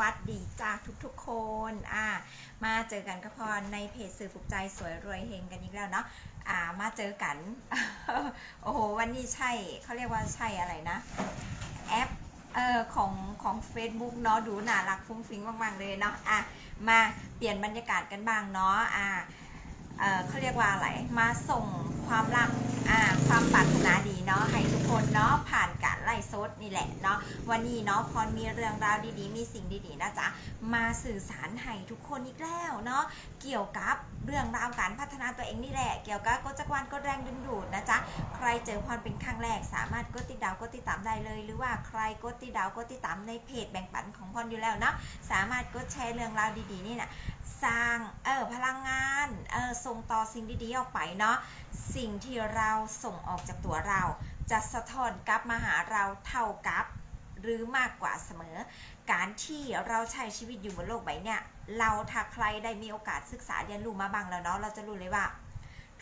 วัสดีจ้าทุกๆคนอ่ามาเจอกันก็พอในเพจสื่อปลุกใจสวยรวยเฮงกันอีกแล้วเนาะอ่ามาเจอกันโอ้โหวันนี้ใช่เขาเรียกว่าใช่อะไรนะแอปเอ่อของของ Facebook เนาะดูน่ารักฟุ้งฟิ้งมากๆเลยเนาะอะมาเปลี่ยนบรรยากาศกันบ้างเนาะอ่าเอ่อเขาเรียกว่าอะไรมาส่งความรักอ่าความปรารถนาดีเนาะให้ทุกคนเนาะผ่าน ซดนี่แหละเนาะวันนี้เนาะพรมีเรื่องราวดีๆ มีสิ่งดีๆนะจ๊ะมาสื่อสารให้ทุกคนอีกแล้วเนาะเกี่ยวกับเรื่องราวการพัฒนาตัวเองนี่แหละ เกี่ยวกับกจักรวาลกฎแรงดึงดูดนะจ๊ะใครเจอพรเป็นครั้งแรกสามารถกดติดดาวกดติดตามได้เลย หรือว่าใครกดติดดาวกดติดตามในเพจแบ่งปันของพรอยู่แล้วเนาะสามารถกดแชร์เรื่องราวดีๆนี่นะสร้างเออพลังงานเออส่งต่อสิ่งดีๆออกไปเนาะสิ่งที่เราส่งออกจากตัวเรา จะสะท้อนกลับมาหาเราเท่ากับ หรือมากกว่าเสมอ การที่เราใช้ชีวิตอยู่บนโลกใบเนี่ยเราถ้าใครได้มีโอกาสศึกษาเรียนรู้มาบ้างแล้วเนาะเราจะรู้เลยว่า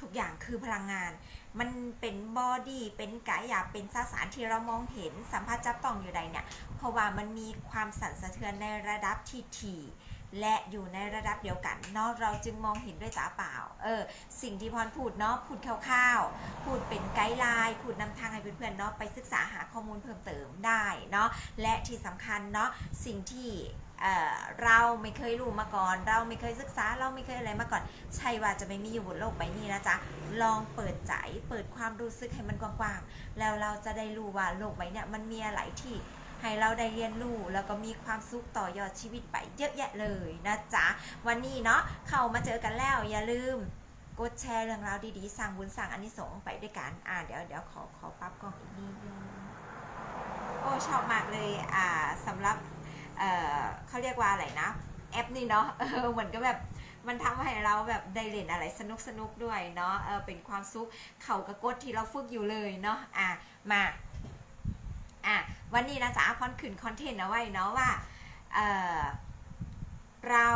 ทุกอย่างคือพลังงาน มันเป็นบอดี้เป็นกายาเป็นสสารที่เรามองเห็นสัมผัสจับต้องอยู่ใดเนี่ยเพราะว่ามันมีความสั่นสะเทือนในระดับที่ถี่ และอยู่ในระดับเดียวกันเนาะเราจึงมองเห็นด้วยตาเปล่า เออ สิ่งที่พรพูดเนาะพูดคร่าวๆ พูดเป็นไกด์ไลน์พูดนำทางให้เพื่อนๆเนาะไปศึกษาหาข้อมูลเพิ่มเติมได้เนาะและที่สำคัญเนาะสิ่งที่เเราไม่เคยรู้มาก่อน เราไม่เคยศึกษา เราไม่เคยอะไรมาก่อน ใช่ว่าจะไม่มีอยู่บนโลกใบนี้นะจ๊ะ ลองเปิดใจ เปิดความรู้สึกให้มันกว้างๆ แล้วเราจะได้รู้ว่าโลกใบเนี้ยมันมีอะไรที่ ให้เราได้เรียนรู้แล้วก็มีความสุขต่อยอดชีวิตไปเยอะแยะเลยนะจ๊ะ วันนี้เนาะเข้ามาเจอกันแล้วอย่าลืมกดแชร์เรื่องราวดีๆสร้างบุญสร้างอานิสงส์ไปด้วยกัน อ่าเดี๋ยวเดี๋ยวขอขอปรับกล้องอีกนิดนึงโอ้ชอบมากเลย อ่าสำหรับ เอ่อเขาเรียกว่าอะไรนะ แอปนี่เนาะ เออเหมือนก็แบบมันทำให้เราแบบได้เล่นอะไรสนุกสนุกด้วยเนาะ เออเป็นความสุข เข่ากระกดที่เราฝึกอยู่เลยเนาะ อะมา อะวันนี้นะจ๊ะพอนขึ้นคอนเทนต์เอาไว้เนาะว่าเออเรา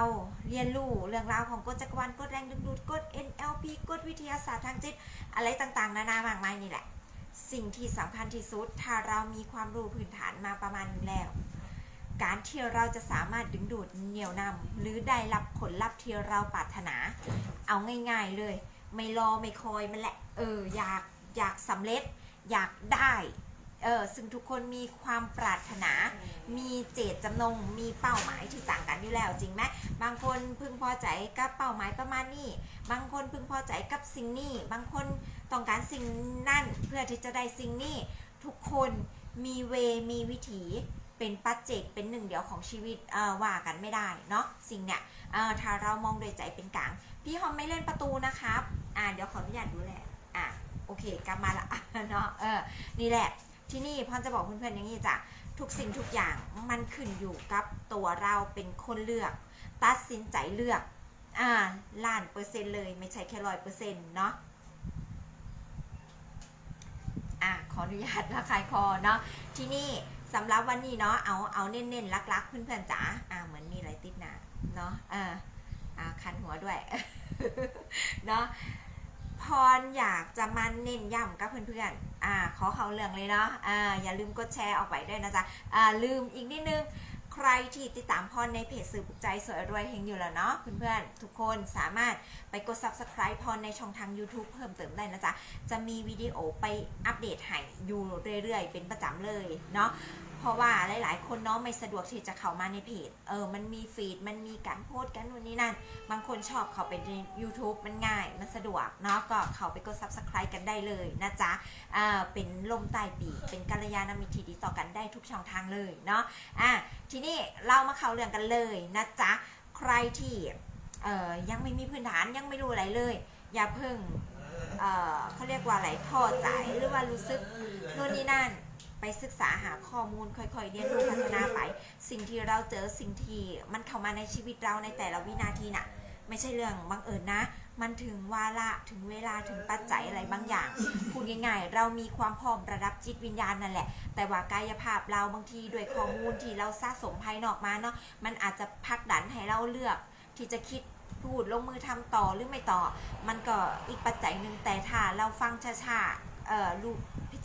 เรียนรู้เรื่องราวของกฎจักรวาลกฎแรงดึงดูดกฎ NLP กฎวิทยาศาสตร์ทางจิต อะไรต่างๆ นานามากมายนี่แหละ สิ่งที่สำคัญที่สุด ถ้าเรามีความรู้พื้นฐานมาประมาณนึงแล้ว การที่เราจะสามารถดึงดูดเหนี่ยวนำหรือได้รับผลลัพธ์ที่เราปรารถนา เอาง่าย ๆเลย ไม่รอไม่คอยมันแหละ เอออยากอยากสำเร็จอยากได้ เออซึ่งทุกคนมีความปรารถนา มีเจตจำนง มีเป้าหมายที่ต่างกันอยู่แล้วจริงไหมบางคนพึงพอใจกับเป้าหมายประมาณนี้ บางคนพึงพอใจกับสิ่งนี้ บางคนต้องการสิ่งนั่นเพื่อที่จะได้สิ่งนี้ ทุกคนมีเว มีวิถี เป็นปัจเจก เป็นหนึ่งเดียวของชีวิตเอ่อว่ากันไม่ได้เนาะ สิ่งเนี้ยเอ่อถ้าเรามองโดยใจเป็นกลาง พี่ฮอมไม่เล่นประตูนะครับ อ่าเดี๋ยวขออนุญาตดูแล อะ โอเค กลับมาละเนาะ เออ นี่แหละ ที่นี่พอนจะบอกเพื่อนๆอย่างนี้จ้ะทุกสิ่งทุกอย่างมันขึ้นอยู่กับตัวเราเป็นคนเลือก ตัดสินใจเลือกอ่าล้านเปอร์เซ็นต์เลยไม่ใช่แค่ร้อยเปอร์เซ็นต์เนาะอะขออนุญาตละคายคอเนาะที่นี่สำหรับวันนี้เนาะเอาเอาเน้นๆลักๆเพื่อนๆจ๋าอ่าเหมือนมีอะไรติดหนาเนาะอ่าคันหัวด้วยเนาะ พรอยากจะมาเน้นย้ำกับเพื่อนๆ อ่า ขอเขาเรื่องเลยเนาะ อ่า อย่าลืมกดแชร์ออกไปด้วยนะจ๊ะ อ่า ลืมอีกนิดนึง ใครที่ติดตามพรในเพจสื่อปลุกใจสวยรวยเฮงอยู่แล้วเนาะเพื่อนๆ ทุกคนสามารถไปกด subscribe พรในช่องทาง YouTube เพิ่มเติมได้นะจ๊ะ จะมีวิดีโอไปอัปเดตให้อยู่เรื่อยๆ เป็นประจำเลยเนาะ เพราะว่าหลายๆ คนเนาะไม่สะดวกที่จะเข้ามาในเพจ เออ มันมีฟีด มันมีการโพสต์กันนู่นนี่นั่น บางคนชอบเข้าไปใน YouTube มันง่าย มันสะดวกเนาะ ก็เข้าไปกด subscribe กันได้เลยนะจ๊ะอ่าเป็นลมใต้ปีกเป็นกัลยาณมิตรที่ดีต่อกันได้ทุกช่องทางเลยเนาะ อะ ทีนี้เรามาเข้าเรื่องกันเลยนะจ๊ะ ใครที่เอ่อยังไม่มีพื้นฐานยังไม่รู้อะไรเลย อย่าเพิ่ง เอ่อเขาเรียกว่าอะไรท้อใจหรือว่ารู้สึกนู่นนี่นั่น ไปศึกษาหาข้อมูลค่อยๆเรียนรู้พัฒนาไป สิ่งที่เราเจอสิ่งที่มันเข้ามาในชีวิตเราในแต่ละวินาทีน่ะ ไม่ใช่เรื่องบังเอิญนะ มันถึงวาระถึงเวลาถึงปัจจัยอะไรบางอย่างพูดง่ายๆเรามีความพร้อมระดับจิตวิญญาณนั่นแหละ แต่ว่ากายภาพเราบางทีด้วยข้อมูลที่เราสะสมภายนอกมาเนาะมันอาจจะพักดันให้เราเลือกที่จะคิดพูดลงมือทำต่อหรือไม่ต่อ มันก็อีกปัจจัยหนึ่งแต่ถ้าเราฟังช้าๆเอ่อรู้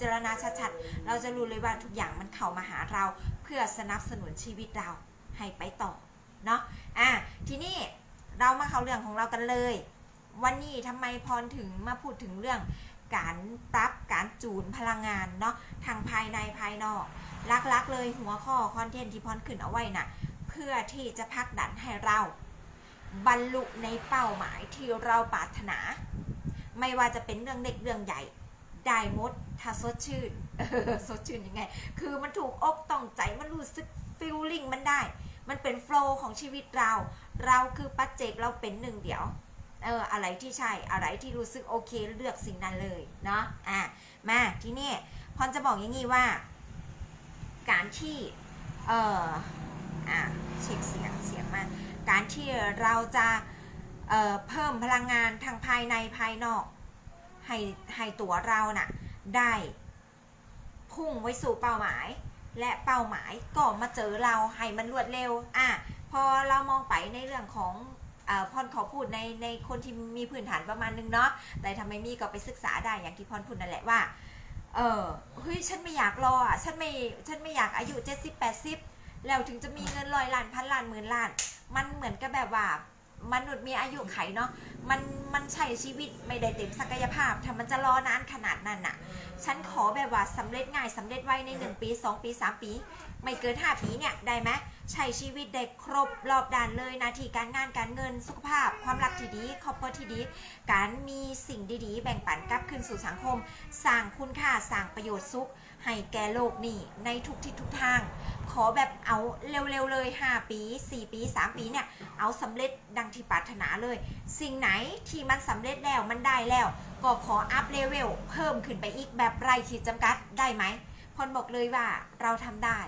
จารณาชัดๆ เราจะรู้เลยว่าทุกอย่างมันเข้ามาหาเรา เพื่อสนับสนุนชีวิตเราให้ไปต่อเนาะอะทีนี้เรามาเข้าเรื่องของเรากันเลย วันนี้ทำไมพรถึงมาพูดถึงเรื่องการปรับการจูนพลังงานเนาะทางภายในภายนอกลักๆเลยหัวข้อคอนเทนต์ที่พรขึ้นเอาไว้น่ะเพื่อที่จะพักดันให้เรา บรรลุในเป้าหมายที่เราปรารถนา ไม่ว่าจะเป็นเรื่องเล็กเรื่องใหญ่ ได้มดถ้าสดชื่นเออสดชื่นยังไง คือมันถูกอกต้องใจมันรู้สึกฟิลลิ่งมันได้ มันเป็นโฟล์ของชีวิตเรา เราคือปัจเจกเราเป็นหนึ่งเดียวเอออะไรที่ใช่อะไรที่รู้สึกโอเคเลือกสิ่งนั้นเลยเนาะอะมาทีนี้พรจะบอกอย่างนี้ว่า การที่เอออะเช็คเสียงเสียงมาการที่เราจะเอ่อเพิ่มพลังงานทางภายในภายนอก ให้ให้ตัวเราน่ะได้พุ่งไว้สู่เป้าหมาย และเป้าหมายก็มาเจอเราให้มันรวดเร็วอะพอเรามองไปในเรื่องของเออพรขอพูดในในคนที่มีพื้นฐานประมาณนึงเนาะแต่ทำไมมีก็ไปศึกษาได้อย่างที่พรพูดนั่นแหละว่าเออเฮ้ยฉันไม่อยากรออะฉันไม่ฉันไม่อยากอายุ70 80แล้วถึงจะมีเงินร้อยล้านพันล้านหมื่นล้าน มันเหมือนกับแบบว่า มนุษย์มีอายุไขเนาะมันมันใช้ชีวิตไม่ได้เต็มศักยภาพถ้ามันจะรอนานขนาดนั้นน่ะ ฉันขอแบบว่าสำเร็จง่ายสำเร็จไวใน 1 ปี 2 ปี 3 ปี ไม่เกิน 5 ปีเนี่ยได้ไหมใช้ชีวิตได้ครบรอบด้านเลยหนาทีการงานการเงินสุขภาพ ความรักที่ดีครอบครัวที่ดี การมีสิ่งดีๆ แบ่งปันกลับคืนสู่สังคม สร้างคุณค่าสร้างประโยชน์สุข ให้แก่โลกนี่ในทุกทิศทุกทาง ขอแบบเอาเร็วๆเลย 5 ปี 4 ปี 3 ปีเนี่ย เอาสำเร็จดังที่ปรารถนาเลย สิ่งไหนที่มันสำเร็จแล้วมันได้แล้ว ก็ขออัพเลเวลเพิ่มขึ้นไปอีกแบบไร้ขีดจำกัดได้ไหมพรบอกเลยว่าเราทำได้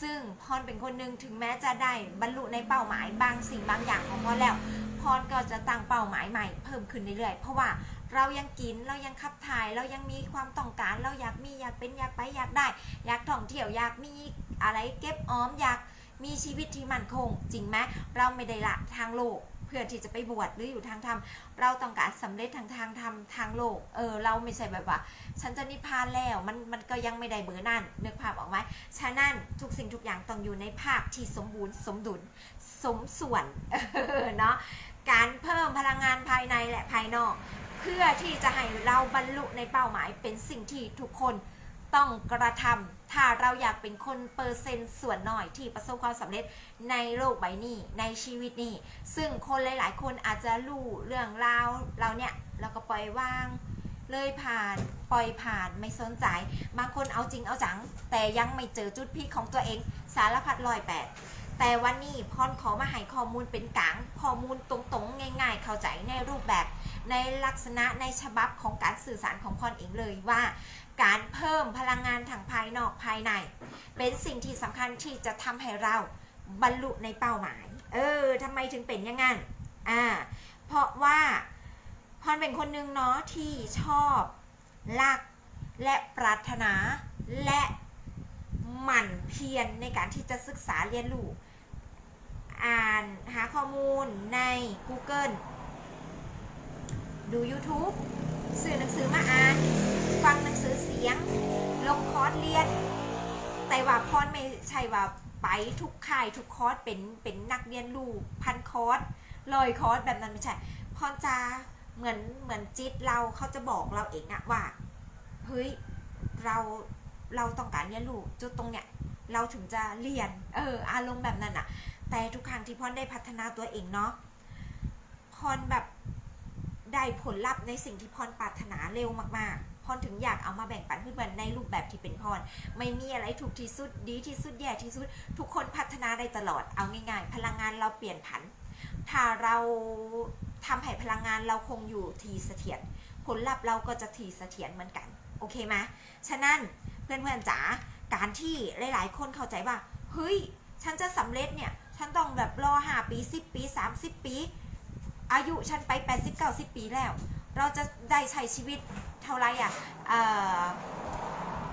ซึ่งพรเป็นคนหนึ่งถึงแม้จะได้บรรลุในเป้าหมายบางสิ่งบางอย่างของพรแล้วพรก็จะตั้งเป้าหมายใหม่เพิ่มขึ้นเรื่อยๆ เพราะว่า เรายังกินเรายังขับถ่าย เรายังมีความต้องการ เราอยากมีอยากเป็นอยากไปอยากได้ อยากท่องเที่ยวอยากมีอะไรเก็บออมอยากมีชีวิตที่มั่นคง จริงไหมเราไม่ได้ละทางโลกเพื่อที่จะไปบวชหรืออยู่ทางธรรม เราต้องการสำเร็จทางทางธรรมทางโลก เออ เราไม่ใช่แบบว่า ฉันจะนิพพานแล้ว มันมันก็ยังไม่ได้เบอร์นั่นนึกภาพออกไหมฉะนั้นทุกสิ่งทุกอย่างต้องอยู่ในภาพที่สมบูรณ์สมดุล สมส่วนเออเนาะการเพิ่มพลังงานภายในและภายนอก เพื่อที่จะให้เราบรรลุในเป้าหมายเป็นสิ่งที่ทุกคนต้องกระทำถ้าเราอยากเป็นคนเปอร์เซ็นต์ส่วนน้อยที่ประสบความสำเร็จในโลกใบนี้ในชีวิตนี้ ซึ่งคนหลาย ๆ คนอาจจะรู้เรื่องราวเราเนี่ยแล้วก็ปล่อยวาง เลยผ่านปล่อยผ่านไม่สนใจ บางคนเอาจริงเอาจัง แต่ยังไม่เจอจุดพีคของตัวเองสารพัดลอยแปด แต่วันนี้พรขอมาให้ข้อมูลเป็นกลางข้อมูลตรงๆ ง่าย ๆ เข้าใจในรูปแบบในลักษณะในฉบับของการสื่อสารของพรเองเลยว่า การเพิ่มพลังงานทางภายนอกภายใน เป็นสิ่งที่สำคัญที่จะทำให้เราบรรลุในเป้าหมาย เออทำไมถึงเป็นอย่างนั้นอ่าเพราะว่าพรเป็นคนหนึ่งเนาะที่ชอบรักและปรารถนาและหมั่นเพียรในการที่จะศึกษาเรียนรู้ อ่านหาข้อมูลใน Google ดู YouTube ซื้อหนังสือมาอ่าน ฟังหนังสือเสียง ลงคอร์สเรียน แต่ว่าพรไม่ใช่ว่าไปทุกค่ายทุกคอร์สเป็นเป็นนักเรียนรู้พันคอร์สลอยคอร์สแบบนั้นไม่ใช่พรจะเหมือนเหมือนจิตเราเขาจะบอกเราเองอะว่าเฮ้ยเราเราต้องการเรียนรู้จุดตรงเนี้ยเราถึงจะเรียนเอออารมณ์แบบนั้นอะ แต่ทุกครั้งที่พรได้พัฒนาตัวเองเนาะพรแบบได้ผลลัพธ์ในสิ่งที่พรปรารถนาเร็วมากๆ พรถึงอยากเอามาแบ่งปันเพื่อนในรูปแบบที่เป็นพร ไม่มีอะไรถูกที่สุดดีที่สุดแย่ที่สุด ทุกคนพัฒนาได้ตลอด เอาง่ายๆ พลังงานเราเปลี่ยนผัน ถ้าเราทำให้พลังงานเราคงอยู่ทีเสถียร ผลลัพธ์เราก็จะทีเสถียรเหมือนกัน โอเคไหมฉะนั้นเพื่อนๆจ๋า การที่หลายๆ คนเข้าใจว่า เฮ้ย ฉันจะสำเร็จเนี่ย ฉันต้องแบบรอ5ปี10ปี30ปี อายุฉันไป80 90ปีแล้ว เราจะได้ใช้ชีวิตเท่าไรอะเอ่อ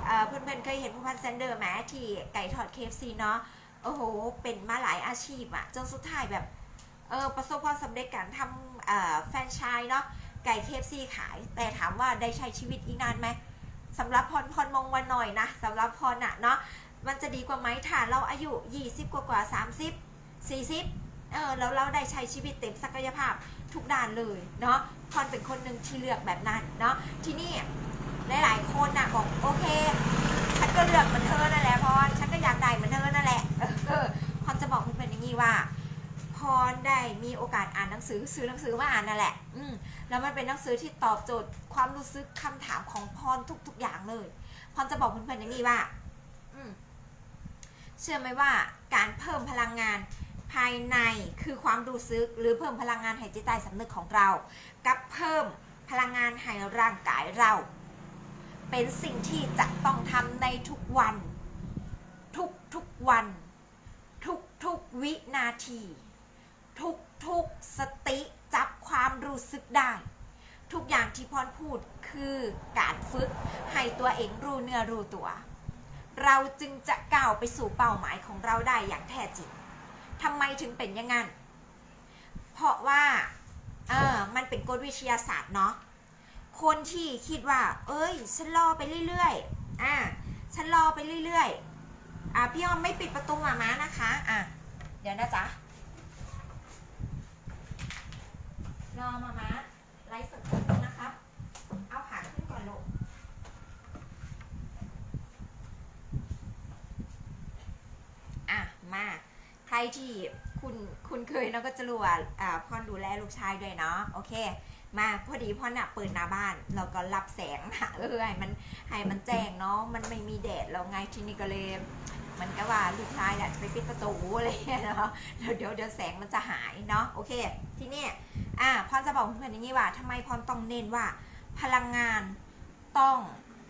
เอ่อเพื่อนๆเคยเห็นผู้พันแซนเดอร์ไหมที่ไก่ทอด KFC เนาะโอ้โห เป็นมาหลายอาชีพอะจนสุดท้ายแบบเออประสบความสำเร็จการทำแฟรนไชส์เนาะไก่ KFC ขาย แต่ถามว่าได้ใช้ชีวิตอีกนานไหมสำหรับพรพรมองวันหน่อยนะสำหรับพรอะเนาะมันจะดีกว่าไหมถ้าเราอายุ 20 กว่ากว่า 30 40เออแล้วเราได้ใช้ชีวิตเต็มศักยภาพทุกด้านเลยเนาะพรเป็นคนหนึ่งที่เลือกแบบนั้นเนาะที่นี้หลายๆคนน่ะบอกโอเค ฉันก็เลือกเหมือนเธอนั่นแหละพรฉันก็อยากได้เหมือนเธอนั่นแหละเออพรจะบอกเพื่อนอย่างนี้ว่าพรได้มีโอกาสอ่านหนังสือซื้อหนังสือมาอ่านนั่นแหละ อืมแล้วมันเป็นหนังสือที่ตอบโจทย์ความรู้สึกคำถามของพรทุก ๆ อย่างเลยพรจะบอกเพื่อนๆอย่างนี้ว่า อืมเชื่อไหมว่าการเพิ่มพลังงาน ภายในคือความรู้สึกหรือเพิ่มพลังงานห้จิตใต้สำนึกของเรา กับเพิ่มพลังงานให้ร่างกายเรา เป็นสิ่งที่จะต้องทำในทุกวัน ทุกทุกวัน ทุกทุกวินาที ทุกทุกสติจับความรู้สึกได้ ทุกอย่างที่พรพูดคือการฝึกให้ตัวเองรู้เนื้อรู้ตัว เราจึงจะก้าวไปสู่เป้าหมายของเราได้อย่างแท้จริง ทำไมถึงเป็นอย่างนั้น เพราะว่า เออมันเป็นกฎวิทยาศาสตร์เนาะ คนที่คิดว่า เอ้ย ฉันรอไปเรื่อยๆ อะฉันรอไปเรื่อยๆ อะพี่ออมไม่ปิดประตูหมาม้านะคะ อะ เดี๋ยวนะจ๊ะ รอมาม้าไลฟ์สดแป๊บนึงนะครับ เอาขาขึ้นก่อนลูก อะ มา ใครที่คุณคุณเคยเนาะก็จะรู้ว่าอ่าพ่อนดูแลลูกชายด้วยเนาะโอเค มาพอดีพ่อนอะเปิดหน้าบ้านเราก็รับแสงนะเออให้มันให้มันแจ้งเนาะมันไม่มีแดดแล้วไงทีนี้ก็เลยมันก็ว่าลูกชายอยากจะไปปิดประตูอะไรเนาะเดี๋ยวเดี๋ยวเดี๋ยวแสงมันจะหายเนาะโอเค ทีนี้อ่าพรจะบอกเพื่อนอย่างนี้ว่าทำไมพรต้องเน้นว่า พลังงานต้อง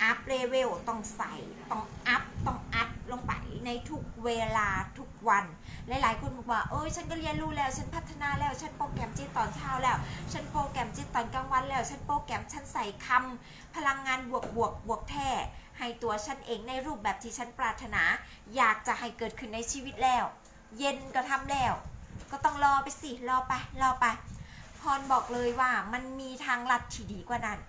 อัพเลเวลต้องใส่ต้องอัพต้องอัพลงไป ในทุกเวลาทุกวัน หลายๆคนบอกว่าเอ้ยฉันก็เรียนรู้แล้ว ฉันพัฒนาแล้ว ฉันโปรแกรมจิตตอนเช้าแล้ว ฉันโปรแกรมจิตตอนกลางวันแล้ว ฉันโปรแกรมฉันใส่คำพลังงานบวกบวกบวกแท้ให้ตัวฉันเองในรูปแบบที่ฉันปรารถนา อยากจะให้เกิดขึ้นในชีวิตแล้ว เย็นก็ทำแล้ว ก็ต้องรอไปสิรอไปรอไปพรบอกเลยว่ามันมีทางลัดที่ดีกว่านั้น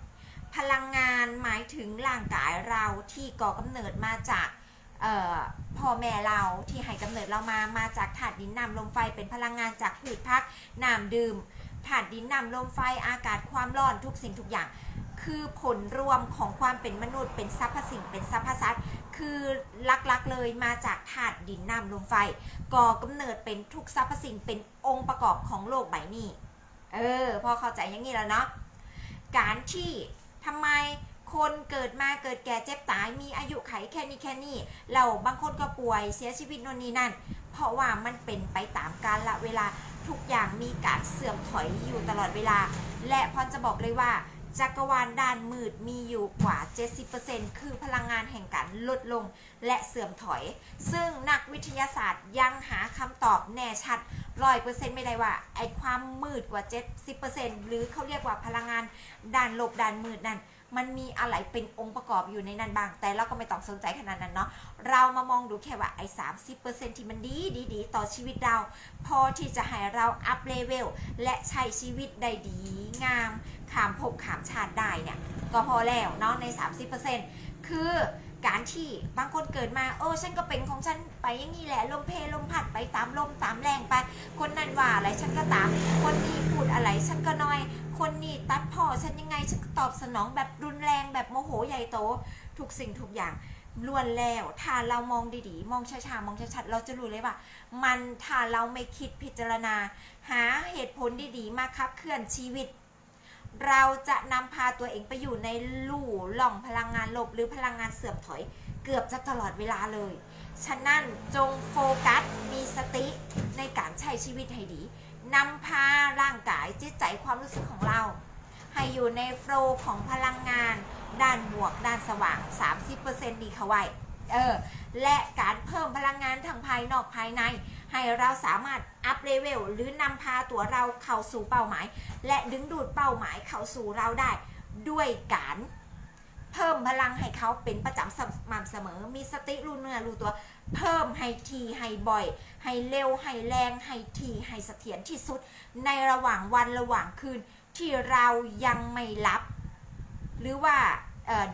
พลังงานหมายถึงร่างกายเราที่ก่อกำเนิดมาจาก พ่อแม่เราที่ให้กำเนิดเรามามาจากถาดดินน้ำลมไฟเป็นพลังงานจากพืชพักน้ำดื่มถาดดินน้ำลมไฟอากาศความร้อนทุกสิ่งทุกอย่าง คือผลรวมของความเป็นมนุษย์เป็นสรรพสิ่งเป็นสรรพสัตว์คือลักๆเลยมาจากถาดดินน้ำลมไฟก่อกำเนิดเป็นทุกสรรพสิ่งเป็นองค์ประกอบของโลกใบนี้ เออพอเข้าใจอย่างนี้แล้วเนาะการที่ทำไม คนเกิดมาเกิดแก่เจ็บตายมีอายุไขแค่นี้แค่นี้เราบางคนก็ป่วยเสียชีวิตโน่นนี่นั่น เพราะว่ามันเป็นไปตามกาละเวลาทุกอย่างมีการเสื่อมถอยอยู่ตลอดเวลา และพรจะบอกเลยว่าจักรวาลด้านมืดมีอยู่กว่า 70%คือพลังงานแห่งการลดลงและเสื่อมถอย ซึ่งนักวิทยาศาสตร์ยังหาคำตอบแน่ชัดร้อยเปอร์เซ็นต์ไม่ได้ว่า ไอความมืดกว่า 70%หรือเขาเรียกว่าพลังงานด้านลบด้านมืดนั่น มันมีอะไรเป็นองค์ประกอบอยู่ในนั้นบ้าง แต่เราก็ไม่ต้องสนใจขนาดนั้นเนาะเรามามองดูแค่ว่าไอ้สามสิบเปอร์เซ็นที่มันดีดีดีต่อชีวิตเรา พอที่จะให้เราอัพเลเวลและใช้ชีวิตได้ดีงามขามภพขามชาติได้เนี่ย ก็พอแล้วเนาะใน 30%คือการที่บางคนเกิดมาเออฉันก็เป็นของฉันไปอย่างนี้แหละลมเพลลมพัดไปตามลมตามแรงไป คนนั้นว่าอะไรฉันก็ตาม คนนี้พูดอะไรฉันก็น้อย คนนี้ตัดพ่อฉันยังไงฉันก็ตอบสนองแบบรุนแรงแบบโมโหใหญ่โตทุกสิ่งทุกอย่างล้วนแล้วถ้าเรามองดีๆ มองช้าๆมองชัดๆเราจะรู้เลยว่า มันถ้าเราไม่คิดพิจารณา หาเหตุผลดีๆ มาขับเคลื่อนชีวิต เราจะนำพาตัวเองไปอยู่ในลู่หล่องพลังงานลบหรือพลังงานเสื่อมถอย เกือบจะตลอดเวลาเลย ฉะนั้นจงโฟกัสมีสติในการใช้ชีวิตให้ดี นำพาร่างกายจิตใจความรู้สึกของเรา ให้อยู่ในโฟล์ของพลังงาน ด้านบวก ด้านสว่าง 30%ดีเข้าไว้เออและการเพิ่มพลังงานทางภายนอกภายใน ให้เราสามารถอัพเลเวลหรือนำพาตัวเราเข้าสู่เป้าหมาย และดึงดูดเป้าหมายเข้าสู่เราได้ด้วยการ เพิ่มพลังให้เขาเป็นประจำสม่ำเสมอ มีสติรู้เนื้อรู้ตัว เพิ่มให้ทีให้บ่อย ให้เร็วให้แรงให้ทีให้เสถียรที่สุด ในระหว่างวันระหว่างคืนที่เรายังไม่รับ หรือว่า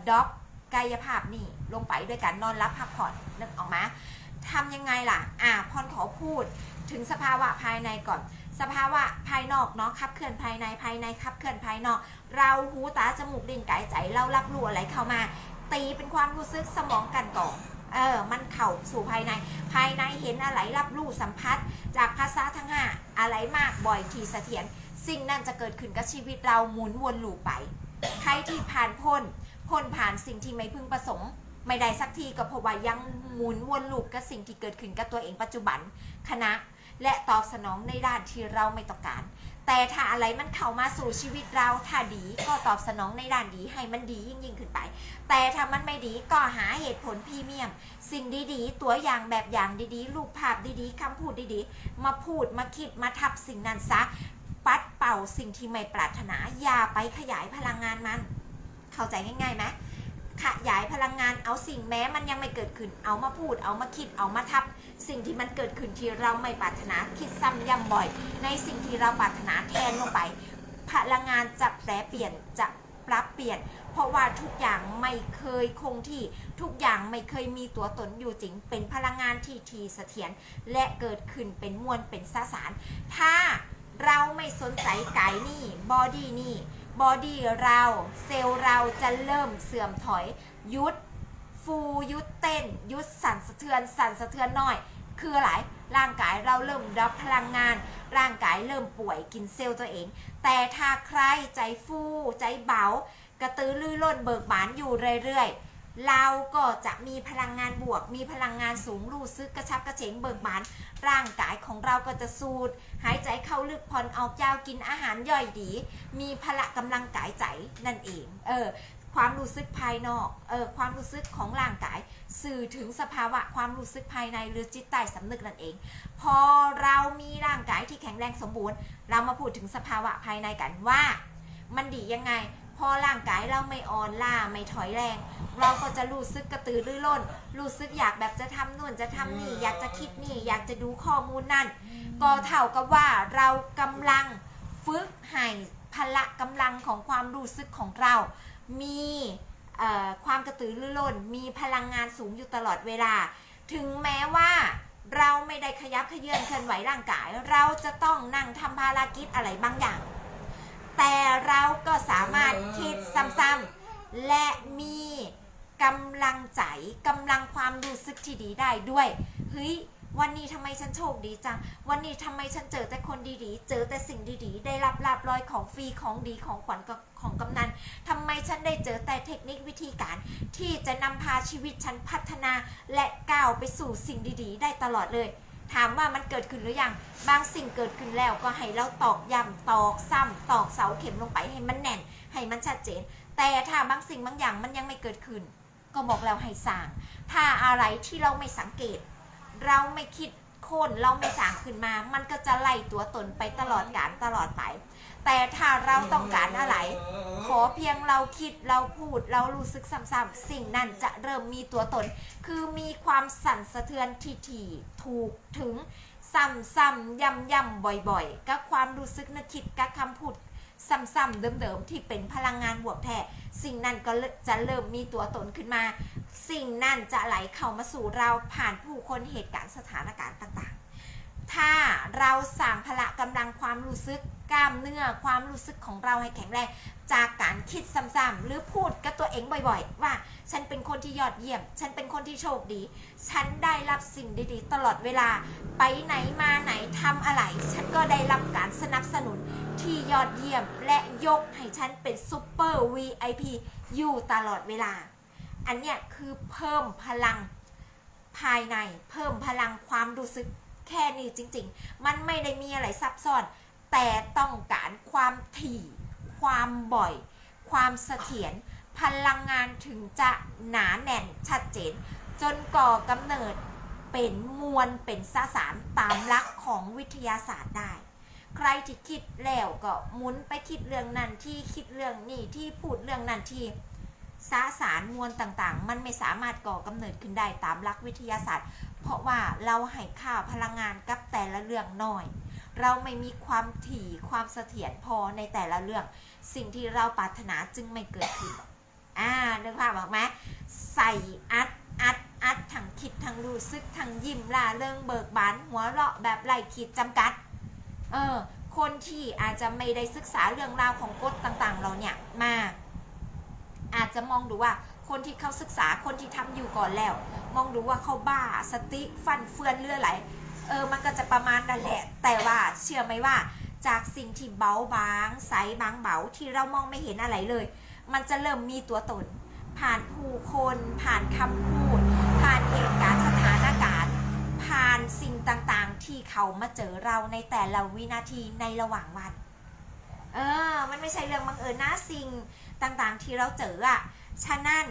ด็อกกายภาพนี่ลงไปด้วยการนอนรับพักผ่อนนึกออกมาทำยังไงล่ะ อ่าพรขอพูดถึงสภาวะภายในก่อน สภาวะภายนอกเนาะขับเคลื่อนภายในภายในขับเคลื่อนภายนอก เราหูตาจมูกลิ้นกายใจเรารับรู้อะไรเข้ามา ตีเป็นความรู้สึกสมองกันก่อนเออ มันเข้าสู่ภายใน ภายในเห็นอะไรรับรู้สัมผัส จากภาษาทั้งห้าอะไรมากบ่อยทีเสถียรสิ่งนั้นจะเกิดขึ้นกับชีวิตเราหมุนวนลูปไป ใครที่ผ่านพ้นพ้นผ่านสิ่งที่ไม่พึงประสงค์ ไม่ได้สักทีก็เพราะว่ายังหมุนวนลูปกับสิ่งที่เกิดขึ้นกับตัวเองปัจจุบันคณะ และตอบสนองในด้านที่เราไม่ต้องการ แต่ถ้าอะไรมันเข้ามาสู่ชีวิตเราถ้าดีก็ตอบสนองในด้านดีให้มันดียิ่งยิ่งขึ้นไป แต่ถ้ามันไม่ดีก็หาเหตุผลพรีเมียม สิ่งดีๆ ตัวอย่างแบบอย่างดีๆรูปภาพดีๆคำพูดดีๆ มาพูดมาคิดมาทับสิ่งนั้นซะปัดเป่าสิ่งที่ไม่ปรารถนาอย่าไปขยายพลังงานมัน เข้าใจง่ายๆไหม ขยายพลังงานเอาสิ่งแม้มันยังไม่เกิดขึ้นเอามาพูด เอามาคิดเอามาทับ สิ่งที่มันเกิดขึ้นที่เราไม่ปรารถนาคิดซ้ำย้ำบ่อย ในสิ่งที่เราปรารถนาแทนลงไป พลังงานจะแปรเปลี่ยนจะปรับเปลี่ยน เพราะว่าทุกอย่างไม่เคยคงที่ทุกอย่างไม่เคยมีตัวตนอยู่จริง เป็นพลังงานที่ทีเสถียรและเกิดขึ้นเป็นมวลเป็นสสาร ถ้าเราไม่สนใจกายนี่บอดี้นี่ บอดี้เราเซลล์เราจะเริ่มเสื่อมถอยยุดฟูยุดเต้น ยุดสั่นสะเทือนสั่นสะเทือนหน่อย คืออะไรร่างกายเราเริ่มรับพลังงาน ร่างกายเริ่มป่วยกินเซลล์ตัวเอง แต่ถ้าใครใจฟูใจเบากระตือรือร้นเบิกบานอยู่เรื่อยๆ เราก็จะมีพลังงานบวก มีพลังงานสูงรู้ซึกกระชับกระเฉงเบิกบานร่างกายของเราก็จะสูดหายใจเข้าลึกผ่อนออกยาวกินอาหารย่อยดี มีพละกำลังกายใจนั่นเองเออความรู้สึกภายนอกเออความรู้สึกของร่างกาย สื่อถึงสภาวะความรู้สึกภายในหรือจิตใต้สำนึกนั่นเอง พอเรามีร่างกายที่แข็งแรงสมบูรณ์ เรามาพูดถึงสภาวะภายในกันว่า มันดียังไง พอร่างกายเราไม่อ่อนล้าไม่ถอยแรง เราก็จะรู้สึกกระตือรือร้นรู้สึกอยากแบบจะทำนู่นจะทำนี่ อยากจะคิดนี่ อยากจะดูข้อมูลนั่น ก็เท่ากับว่าเรากำลังฝึกให้พละกำลังของความรู้สึกของเรา มีเอ่อความกระตือรือร้นมีพลังงานสูงอยู่ตลอดเวลา ถึงแม้ว่าเราไม่ได้ขยับเขยื้อนเคลื่อนไหวร่างกาย เราจะต้องนั่งทำภารกิจอะไรบางอย่าง แต่เราก็สามารถคิดซ้ำๆและมีกำลังใจกำลังความรู้สึกที่ดีได้ด้วยเฮ้ยวันนี้ทำไมฉันโชคดีจัง วันนี้ทำไมฉันเจอแต่คนดีๆ เจอแต่สิ่งดีๆ ได้รับลาบลอยของฟรีของดีของขวัญกับของกำนันทำไมฉันได้เจอแต่เทคนิควิธีการ ที่จะนำพาชีวิตฉันพัฒนาและก้าวไปสู่สิ่งดีๆ ได้ตลอดเลย ถามว่ามันเกิดขึ้นหรือยัง บางสิ่งเกิดขึ้นแล้วก็ให้เราตอกย้ำตอกซ้ำตอกเสาเข็มลงไปให้มันแน่น ให้มันชัดเจน แต่ถ้าบางสิ่งบางอย่างมันยังไม่เกิดขึ้น ก็บอกแล้วให้สร้าง ถ้าอะไรที่เราไม่สังเกต เราไม่คิดโค่นเราไม่สร้างขึ้นมา มันก็จะไล่ตัวตนไปตลอดกาลตลอดไป แต่ถ้าเราต้องการอะไร ขอเพียงเราคิดเราพูดเรารู้สึกซ้ำๆสิ่งนั้นจะเริ่มมีตัวตน คือมีความสั่นสะเทือนที่ถี่ถูกถึงซ้ำๆย้ำๆบ่อยๆกับความรู้สึกนึกคิดกับคำพูดซ้ำๆเดิมๆที่เป็นพลังงานบวกแท้สิ่งนั้นก็จะเริ่มมีตัวตนขึ้นมา สิ่งนั่นจะไหลเข้ามาสู่เราผ่านผู้คนเหตุการณ์สถานการณ์ต่างๆ ถ้าเราสั่งพละกำลังความรู้สึก กล้ามเนื้อความรู้สึกของเราให้แข็งแรง จากการคิดซ้ำๆหรือพูดกับตัวเองบ่อยๆ ว่า ฉันเป็นคนที่ยอดเยี่ยม ฉันเป็นคนที่โชคดี ฉันได้รับสิ่งดีๆ ตลอดเวลา ไปไหนมาไหนทำอะไร ฉันก็ได้รับการสนับสนุนที่ยอดเยี่ยมและยกให้ฉันเป็นซูเปอร์ VIP อยู่ตลอดเวลา อันเนี้ยคือเพิ่มพลังภายใน เพิ่มพลังความรู้สึกแค่นี้จริง ๆ มันไม่ได้มีอะไรซับซ้อน แต่ต้องการความถี่ ความบ่อย ความเสถียรพลังงานถึงจะหนาแน่นชัดเจน จนก่อกำเนิดเป็นมวลเป็นสสารตามหลักของวิทยาศาสตร์ได้ ใครที่คิดแล้วก็หมุนไปคิดเรื่องนั้นที่คิดเรื่องนี้ที่พูดเรื่องนั้นที่สสารมวลต่างๆ มันไม่สามารถก่อกำเนิดขึ้นได้ตามหลักวิทยาศาสตร์ เพราะว่าเราให้ค่าพลังงานกับแต่ละเรื่องน้อย เราไม่มีความถี่ความเสถียรพอในแต่ละเรื่อง สิ่งที่เราปรารถนาจึงไม่เกิดขึ้นอ่านึกภาพออกไหมใส่อัดอัดอัดถังคิดทั้งรู้สึกทั้งยิ้มล่าเริงเบิกบานหัวเราะแบบไร้ขีดจำกัด เออ คนที่อาจจะไม่ได้ศึกษาเรื่องราวของกฎต่างๆ เราเนี่ยมา อาจจะมองดูว่าคนที่เขาศึกษาคนที่ทำอยู่ก่อนแล้ว มองดูว่าเขาบ้าสติฟันเฟือนเลือไหล เออมันก็จะประมาณนั่นแหละ แต่ว่าเชื่อไหมว่า จากสิ่งที่เบาบางใสบางเบาที่เรามองไม่เห็นอะไรเลย มันจะเริ่มมีตัวตน ผ่านผู้คนผ่านคำพูด ผ่านเหตุการณ์สถานการณ์ ผ่านสิ่งต่างๆ ที่เขามาเจอเราในแต่ละวินาทีในระหว่างวันเออ มันไม่ใช่เรื่องบังเอิญนะสิ่งต่างๆ ที่เราเจออะฉะนั้น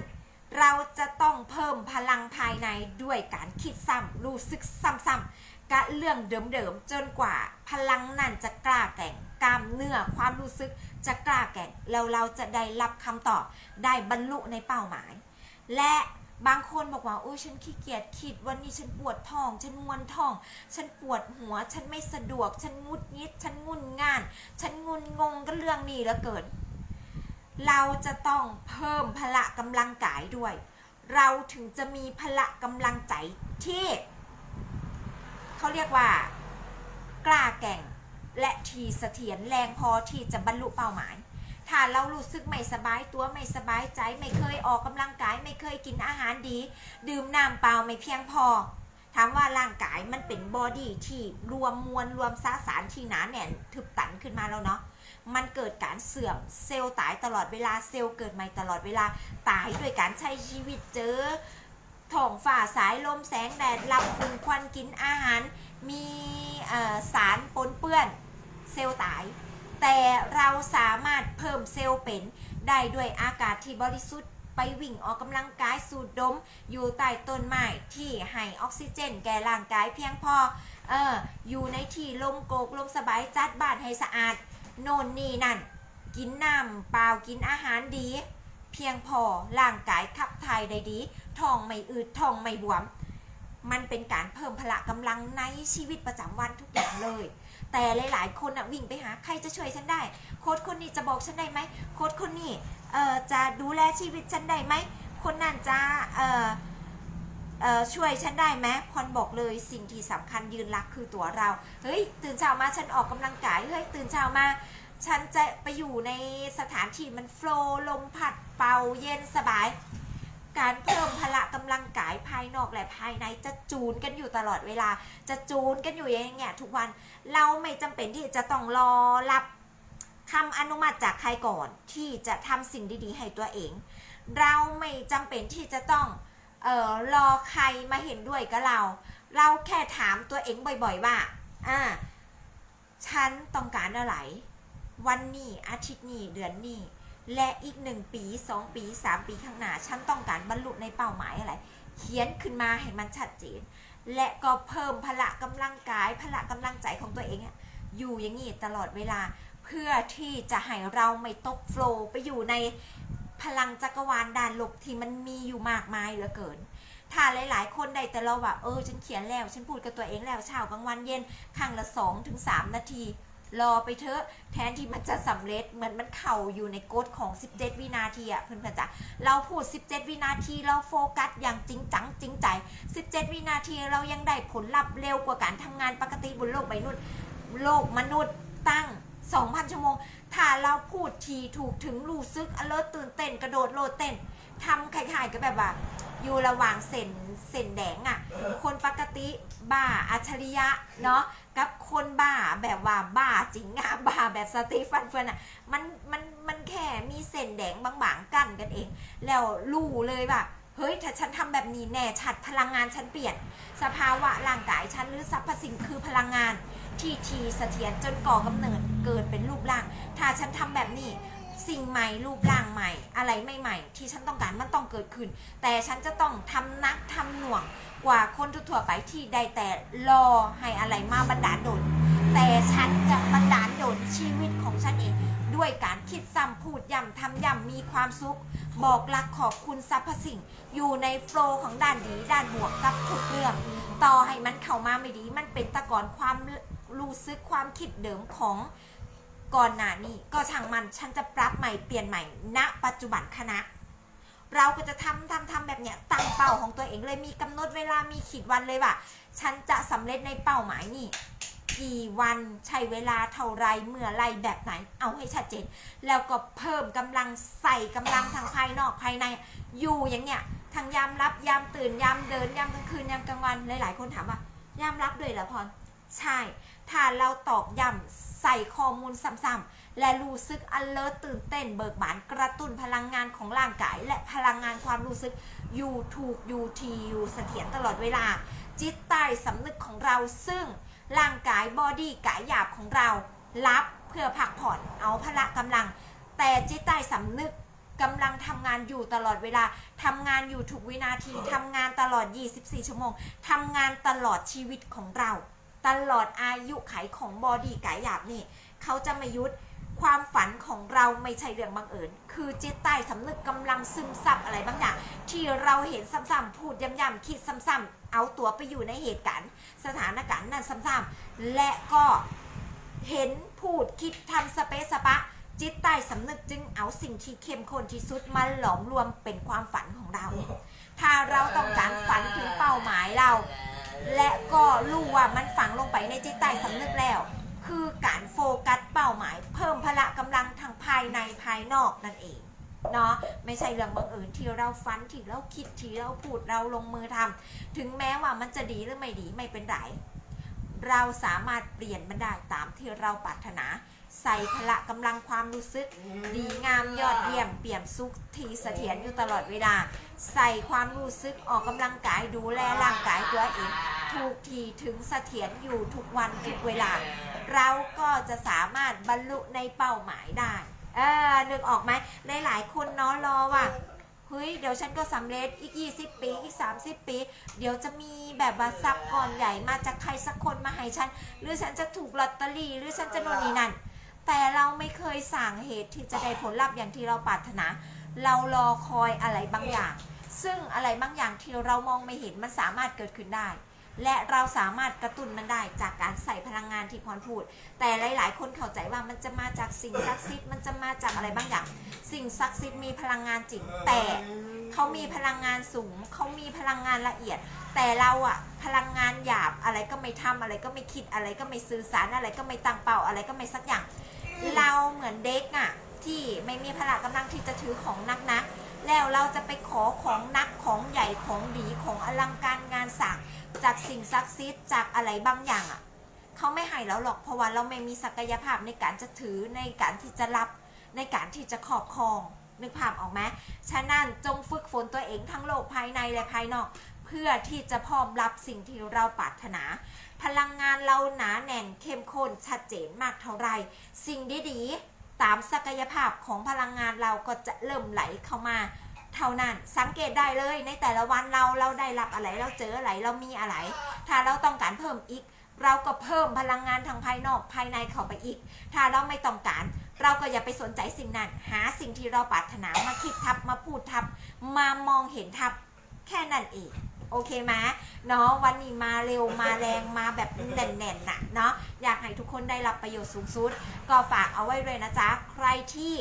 เราจะต้องเพิ่มพลังภายในด้วยการคิดซ้ำรู้สึกซ้ำๆ กับเรื่องเดิมๆจนกว่าพลังนั่นจะกล้าแก่งกล้ามเนื้อความรู้สึกจะกล้าแก่งแล้วเราจะได้รับคำตอบได้บรรลุในเป้าหมาย และบางคนบอกว่าโอ้ยฉันขี้เกียจคิดวันนี้ฉันปวดท้อง ฉันมวนท้อง ฉันปวดหัว ฉันไม่สะดวก ฉันงุดงิด ฉันงุนง่าน ฉันงุนงงกับเรื่องนี้แล้วเกิน เราจะต้องเพิ่มพละกำลังกายด้วย เราถึงจะมีพละกำลังใจที่ เขาเรียกว่า กล้าแก่งและทีเสถียรแรงพอที่จะบรรลุเป้าหมาย ถ้าเรารู้สึกไม่สบายตัวไม่สบายใจ ไม่เคยออกกำลังกาย ไม่เคยกินอาหารดี ดื่มน้ำเปล่าไม่เพียงพอถามว่าร่างกายมันเป็นบอดี้ที่รวมมวลรวมสสารที่หนาแน่นถึกตันขึ้นมาแล้วเนาะมันเกิดการเสื่อมเซลล์ตายตลอดเวลาเซลล์เกิดใหม่ตลอดเวลาตายด้วยการใช้ชีวิตเจอ ท้องฝ่าสายลมแสงแดดรับฝุ่นควันกินอาหาร มีสารปนเปื้อนเซลล์ตาย แต่เราสามารถเพิ่มเซลล์เป็นได้ด้วยอากาศที่บริสุทธิ์ไปวิ่งออกกำลังกายสูดดม อยู่ใต้ต้นไม้ที่ให้ออกซิเจน แก่ร่างกายเพียงพอเอออยู่ในที่ลมโกกลมสบายจัดบ้านให้สะอาด โน่นนี่นั่น กินน้ำเปล่ากินอาหารดี เพียงพอร่างกายขับถ่ายได้ดี ท้องไม่อืดท้องไม่บวม มันเป็นการเพิ่มพละกำลังในชีวิตประจำวันทุกอย่างเลย แต่หลายๆ คนอะวิ่งไปหาใครจะช่วยฉันได้ โค้ชคนนี้จะบอกฉันได้ไหมโค้ชคนนี้เอ่อจะดูแลชีวิตฉันได้ไหมคนนั้นจะเอ่อเอ่อช่วยฉันได้ไหมพรบอกเลยสิ่งที่สำคัญยืนหลักคือตัวเรา เฮ้ย ตื่นเช้ามาฉันออกกำลังกาย เฮ้ย ตื่นเช้ามา ฉันจะไปอยู่ในสถานที่มันโฟล์ลมพัดเป่าเย็นสบาย การเพิ่มพละกำลังกายภายนอกและภายในจะจูนกันอยู่ตลอดเวลา จะจูนกันอยู่อย่างเงี้ยทุกวันเราไม่จำเป็นที่จะต้องรอรับคำอนุมัติจากใครก่อนที่จะทำสิ่งดีๆ ให้ตัวเอง เราไม่จำเป็นที่จะต้องเอ่อรอใครมาเห็นด้วยกับเรา เราแค่ถามตัวเองบ่อยๆว่าอ่าฉันต้องการอะไร วันนี้อาทิตย์นี้เดือนนี้ และอีกหนึ่งปีสองปีสามปีข้างหน้า ฉันต้องการบรรลุในเป้าหมายอะไร เขียนขึ้นมาให้มันชัดเจน และก็เพิ่มพละกำลังกาย พละกำลังใจของตัวเองอยู่อย่างนี้ตลอดเวลา เพื่อที่จะให้เราไม่ตกโฟล์ไปอยู่ในพลังจักรวาลด้านลบที่มันมีอยู่มากมายเหลือเกิน ถ้าหลาย ๆ คนได้แต่เราว่าเออฉันเขียนแล้ว ฉันพูดกับตัวเองแล้วเช้ากลางวันเย็นครั้งละ2ถึง3นาที รอไปเถอะแทนที่มันจะสำเร็จเหมือนมันเข่าอยู่ในกฎของ 17 วินาทีอะเพื่อนๆจ๋าเราพูด 17 วินาทีเราโฟกัสอย่างจริงจังจริงใจ 17 วินาทีเรายังได้ผลลัพธ์เร็วกว่าการทำงานปกติบนโลกใบนุษย์โลกมนุษย์ตั้ง 2,000 ชั่วโมง ถ้าเราพูดทีถูกถึงรู้ซึกอเลิตื่นเต้นกระโดดโลดเต้นทำคล้ายๆกับแบบว่า อยู่ระหว่างเส้นเส้นแดงอะ่ะ คนปกติบ้าอัจฉริยะเนาะกับคนบ้าแบบว่าบ้าจริงอะบ้าแบบสติฟันเฟือนอะ่ะมันมันมันแค่มีเส้นแดงบางๆกั้นกันเอง แล้วรู้เลยว่าเฮ้ยถ้าฉันทำแบบนี้แน่ชัดพลังงานฉันเปลี่ยน สภาวะร่างกายฉันหรือสรรพสิ่งคือพลังงานที่ทีเสถียรจนก่อกำเนิดเกิดเป็นรูปร่าง ถ้าฉันทำแบบนี้ สิ่งใหม่รูปร่างใหม่ อะไรใหม่ๆที่ฉันต้องการมันต้องเกิดขึ้น แต่ฉันจะต้องทำนักทำหน่วงกว่าคนทั่วไปที่ได้แต่รอให้อะไรมาบันดาลดลแต่ฉันจะบันดาลดลชีวิตของฉันเอง ด้วยการคิดซ้ำพูดย้ำทำย้ำมีความสุข บอกรักขอบคุณสรรพสิ่ง อยู่ในโฟล์ของด้านดีด้านบวกกับทุกเรื่อง ต่อให้มันเข้ามาไม่ดี มันเป็นตะกอนความรู้สึกความคิดเดิมของ ก่อนหน้านี้ก็ช่างมันฉันจะปรับใหม่เปลี่ยนใหม่ณปัจจุบันคณะ เราก็จะทำทำทำแบบเนี้ยตั้งเป้าของตัวเองเลยมีกำหนดเวลามีขีดวันเลยว่า ฉันจะสำเร็จในเป้าหมายนี่กี่วันใช้เวลาเท่าไรเมื่อไรแบบไหน เอาให้ชัดเจน แล้วก็เพิ่มกำลังใส่กำลังทางภายนอกภายในอยู่อย่างเนี้ยทางยามรับยามตื่นยามเดินยามกลางคืนยามกลางวันหลาย ๆ คนถามว่ายามรับด้วยเหรอพรใช่ถ้าเราตอกย้ำ ใส่ข้อมูลซ้ำๆและรู้สึก alert ตื่นเต้นเบิกบานกระตุ้นพลังงานของร่างกาย และพลังงานความรู้สึกอยู่ถูกอยู่ทีอยู่เสถียรตลอดเวลา จิตใต้สำนึกของเราซึ่งร่างกายบอดี้กายหยาบของเรา รับเพื่อพักผ่อนเอาพละกำลัง แต่จิตใต้สำนึกกำลังทำงานอยู่ตลอดเวลา ทำงานอยู่ทุกวินาที ทำงานตลอด 24 ชั่วโมง ทำงานตลอดชีวิตของเรา ตลอดอายุไขของบอดี้กายหยาบนี่เขาจะไม่ยุดความฝันของเราไม่ใช่เรื่องบังเอิญ คือจิตใต้สำนึกกำลังซึมซับอะไรบางอย่าง ที่เราเห็นซ้ำๆพูดย้ำๆคิดซ้ำๆเอาตัวไปอยู่ในเหตุการณ์ สถานการณ์นั้นซ้ำๆและก็เห็นพูดคิดทำสเปซสปะ จิตใต้สำนึกจึงเอาสิ่งที่เข้มข้นที่สุดมาหลอมรวมเป็นความฝันของเรา ถ้าเราต้องการฝันถึงเป้าหมายเรา และก็รู้ว่ามันฝังลงไปในจิตใต้สำนึกแล้ว คือการโฟกัสเป้าหมาย เพิ่มพละกำลังทางภายในภายนอกนั่นเองเนาะไม่ใช่เรื่องบังเอิญที่เราฝันที่เราคิดที่เราพูดเราลงมือทำถึงแม้ว่ามันจะดีหรือไม่ดีไม่เป็นไรเราสามารถเปลี่ยนมันได้ตามที่เราปรารถนา ใส่พละกำลังความรู้สึก ดีงามยอดเยี่ยมเปี่ยมสุขทีเสถียรอยู่ตลอดเวลา ใส่ความรู้สึกออกกำลังกายดูแลร่างกายตัวเองถูกทีถึงเสถียรอยู่ทุกวันทุกเวลา เราก็จะสามารถบรรลุในเป้าหมายได้เออนึกออกไหมหลายๆคนเนาะรอว่าเฮ้ยเดี๋ยวฉันก็สำเร็จอีก 20 ปีอีก 30 ปี เดี๋ยวจะมีแบบว่าทรัพย์ก่อนใหญ่มาจากใครสักคนมาให้ฉัน หรือฉันจะถูกลอตเตอรี่ หรือฉันจะโน่นนี่นั่น แต่เราไม่เคยสั่งเหตุที่จะได้ผลลัพธ์อย่างที่เราปรารถนา เรารอคอยอะไรบางอย่าง ซึ่งอะไรบางอย่างที่เรามองไม่เห็นมันสามารถเกิดขึ้นได้ และเราสามารถกระตุ้นมันได้จากการใส่พลังงานที่พรพูด แต่หลาย ๆ คนเข้าใจว่ามันจะมาจากสิ่งศักดิ์สิทธิ์มันจะมาจากอะไรบางอย่าง สิ่งศักดิ์สิทธิ์มีพลังงานจริงแต่เขามีพลังงานสูง เขามีพลังงานละเอียด แต่เราอะพลังงานหยาบอะไรก็ไม่ทำอะไรก็ไม่คิดอะไรก็ไม่สื่อสารอะไรก็ไม่ตั้งเป้าอะไรก็ไม่สักอย่าง เราเหมือนเด็กอะที่ไม่มีพละกำลังที่จะถือของนักนักๆแล้วเราจะไปขอของนักของใหญ่ของดีของอลังการงานสั่งจากสิ่งศักดิ์สิทธิ์จากอะไรบางอย่างอะเขาไม่ให้เราหรอกเพราะว่าเราไม่มีศักยภาพในการจะถือในการที่จะรับในการที่จะครอบครองนึกภาพออกไหมฉะนั้นจงฝึกฝนตัวเองทั้งโลกภายในและภายนอก เพื่อที่จะพร้อมรับสิ่งที่เราปรารถนา พลังงานเราหนาแน่นเข้มข้นชัดเจนมากเท่าไร สิ่งดีๆตามศักยภาพของพลังงานเราก็จะเริ่มไหลเข้ามาเท่านั้นสังเกตได้เลยในแต่ละวันเราเราได้รับอะไรเราเจออะไรเรามีอะไร ถ้าเราต้องการเพิ่มอีก เราก็เพิ่มพลังงานทางภายนอกภายในเข้าไปอีก ถ้าเราไม่ต้องการ เราก็อย่าไปสนใจสิ่งนั้น หาสิ่งที่เราปรารถนามาคิดทับมาพูดทับ มามองเห็นทับ แค่นั้นเอง โอเคไหมเนาะวันนี้มาเร็วมาแรงมาแบบแน่นๆน่ะเนาะอยากให้ทุกคนได้รับประโยชน์สูงสุด ก็ฝากเอาไว้เลยนะจ๊ะ ใครที่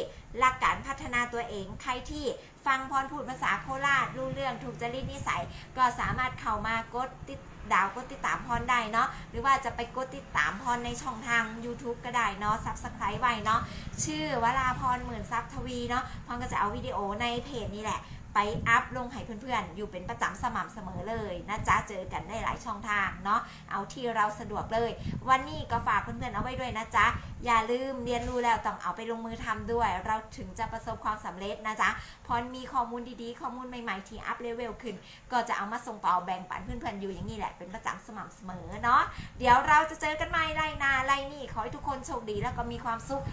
รักการพัฒนาตัวเอง ใครที่ฟังพรพูดภาษาโคราชรู้เรื่องถูกจริตนิสัย ก็สามารถเข้ามากดติดดาวกดติดตามพรได้เนาะหรือว่าจะไปกดติดตามพรในช่องทาง YouTube ก็ได้เนาะซับสไคร b e ไว้เนาะชื่อวราพรหมื่นซับทวีเนาะพรก็จะเอาวิดีโอในเพจนี้แหละ ไปอัพลงให้เพื่อนๆ อยู่เป็นประจำสม่ำเสมอเลยนะจ๊ะเจอกันได้หลายช่องทางเนาะเอาที่เราสะดวกเลย วันนี้ก็ฝากเพื่อนๆเอาไว้ด้วยนะจ๊ะอย่าลืมเรียนรู้แล้วต้องเอาไปลงมือทำด้วย เราถึงจะประสบความสำเร็จนะจ๊ะพรมีข้อมูลดีๆ ข้อมูลใหม่ๆ ที่อัพเลเวลขึ้น ก็จะเอามาส่งต่อแบ่งปันเพื่อนๆอยู่อย่างนี้แหละเป็นประจำสม่ำเสมอเนาะเดี๋ยวเราจะเจอกันใหม่ไล่นาไล่นี่ขอให้ทุกคนโชคดีแล้วก็มีความสุข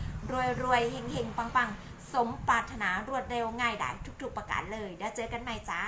รวยๆเฮงๆปังๆ สมปรารถนารวดเร็วง่ายดายทุกๆประการเลย แล้วเจอกันใหม่จ้า